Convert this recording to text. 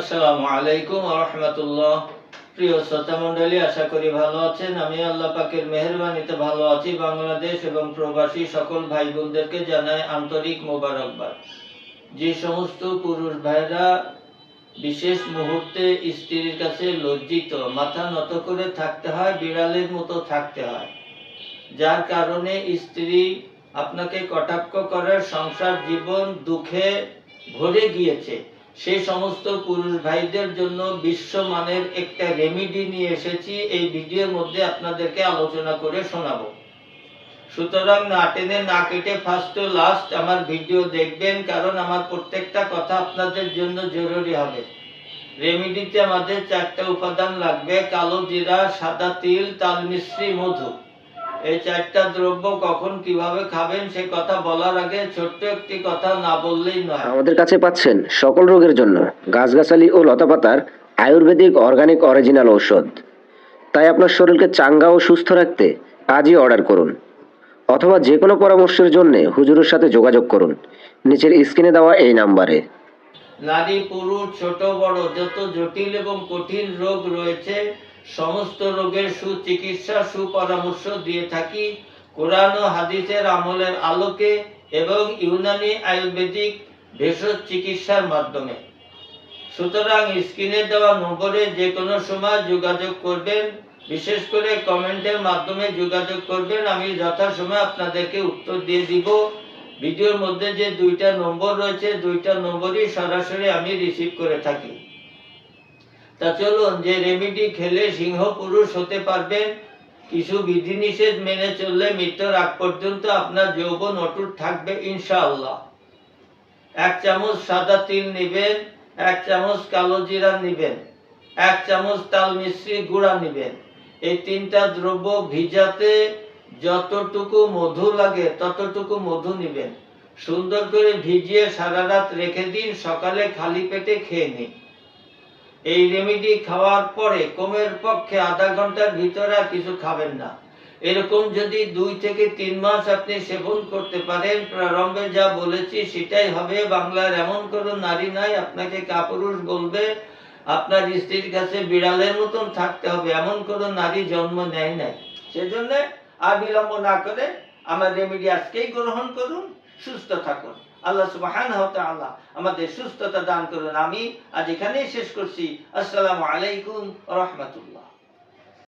আসসালামু আলাইকুম রহমতুল্লাহ। প্রিয় শ্রোতা মণ্ডলী, আশা করি ভালো আছেন। আমি আল্লাহ পাকের মেহরবানিতে ভালো আছি। বাংলাদেশ এবং প্রবাসী সকল ভাই বোনদেরকে জানাই আন্তরিক মোবারকবাদ। যে সমস্ত পুরুষ ভাইরা বিশেষ মুহূর্তে স্ত্রীর কাছে লজ্জিত, মাথা নত করে থাকতে হয়, বিড়ালের মতো থাকতে হয়, যার কারণে স্ত্রী আপনাকে কটাক্ষ করার সংসার জীবন দুঃখে ভরে গিয়েছে। সেই সমস্ত পুরুষ ভাইদের জন্য বিশ্বমানের একটা রেমিডি নিয়ে এসেছি, এই ভিডিওর মধ্যে আপনাদেরকে আলোচনা করে শোনাবো। সুতরাং না টেনে না কেটে ফার্স্ট টু লাস্ট আমার ভিডিও দেখবেন, কারণ আমার প্রত্যেকটা কথা আপনাদের জন্য জরুরি হবে। রেমিডিতে আমাদের চারটা উপাদান লাগবে, কালো জিরা, সাদা তিল, তাল মিশ্রি, মধু। এই চারটা দ্রব্য কখন কীভাবে খাবেন সে কথা বলার আগে ছোট্ট একটি কথা না বললেই নয়। আমাদের কাছে পাচ্ছেন সকল রোগের জন্য গাছগাছালি ও লতাপাতার আয়ুর্বেদিক অর্গানিক অরিজিনাল ঔষধ। তাই আপনার শরীরকে চাঙ্গা ও সুস্থ রাখতে আজই অর্ডার করুন। অথবা যে কোনো পরামর্শের জন্য হুজুরের সাথে যোগাযোগ করুন। নিচের স্ক্রিনে দেওয়া এই নাম্বারে। নারী পুরুষ ছোট বড় যত জটিল এবং কঠিন রোগ রয়েছে সমস্ত রোগের সুচিকিৎসা সুপরামর্শ দিয়ে থাকি। কোরআন ও হাদিসের আমলের আলোকে এবং ইউনানি আয়ুর্বেদিক ভেষজ চিকিৎসার মাধ্যমে। সুতরাং স্ক্রিনে দেওয়া নম্বরে যে কোনো সময় যোগাযোগ করবেন। বিশেষ করে কমেন্টের মাধ্যমে যোগাযোগ করবেন। আমি যথাসময়ে আপনাদেরকে উত্তর দিয়ে দিব। ভিডিওর মধ্যে যে দুইটা নম্বর রয়েছে, দুইটা নম্বরই সরাসরি আমি রিসিভ করে থাকি। তা চলুন, যে রেমিডি খেলে সিংহ পুরুষ হতে পারবেন, কিছু বিধিনিষেধ মেনে চললে মৃত্যুর আগ পর্যন্ত আপনার যৌবন অটুট থাকবে, ইনশাআল্লাহ। এক চামচ সাদা তিল নেবেন, এক চামচ কালো জিরা নেবেন, এক চামচ তাল মিশ্রি গুঁড়া নেবেন। এই তিনটা দ্রব্য ভিজাতে যতটুকু মধু লাগে ততটুকু মধু নেবেন। সুন্দর করে ভিজিয়ে সারা রাত রেখে দিন, সকালে খালি পেটে খেয়ে নিন। এই রেমিডি খাওয়ার পরে কমের পক্ষে আধা ঘণ্টার ভিতরে আর কিছু খাবেন না। এরকম যদি দুই থেকে তিন মাস আপনি সেবন করতে পারেন, প্রারম্ভে যা বলেছি সেটাই হবে। বাংলার এমন কোনো নারী নাই, আপনাকে কাপুরুষ বলবে, আপনার স্ত্রীর কাছে বিড়ালের মতন থাকতে হবে। এমন কোনো নারী জন্ম নেয় নাই। সেজন্য আর বিলম্ব না করে আমার রেমিডি আজকেই গ্রহণ করুন। সুস্থ থাকুন। আল্লাহ সুবাহান আল্লাহ আমাদের সুস্থতা দান করুন। আমি আজ এখানেই শেষ করছি। আসসালামু আলাইকুম রাহমাতুল্লাহ।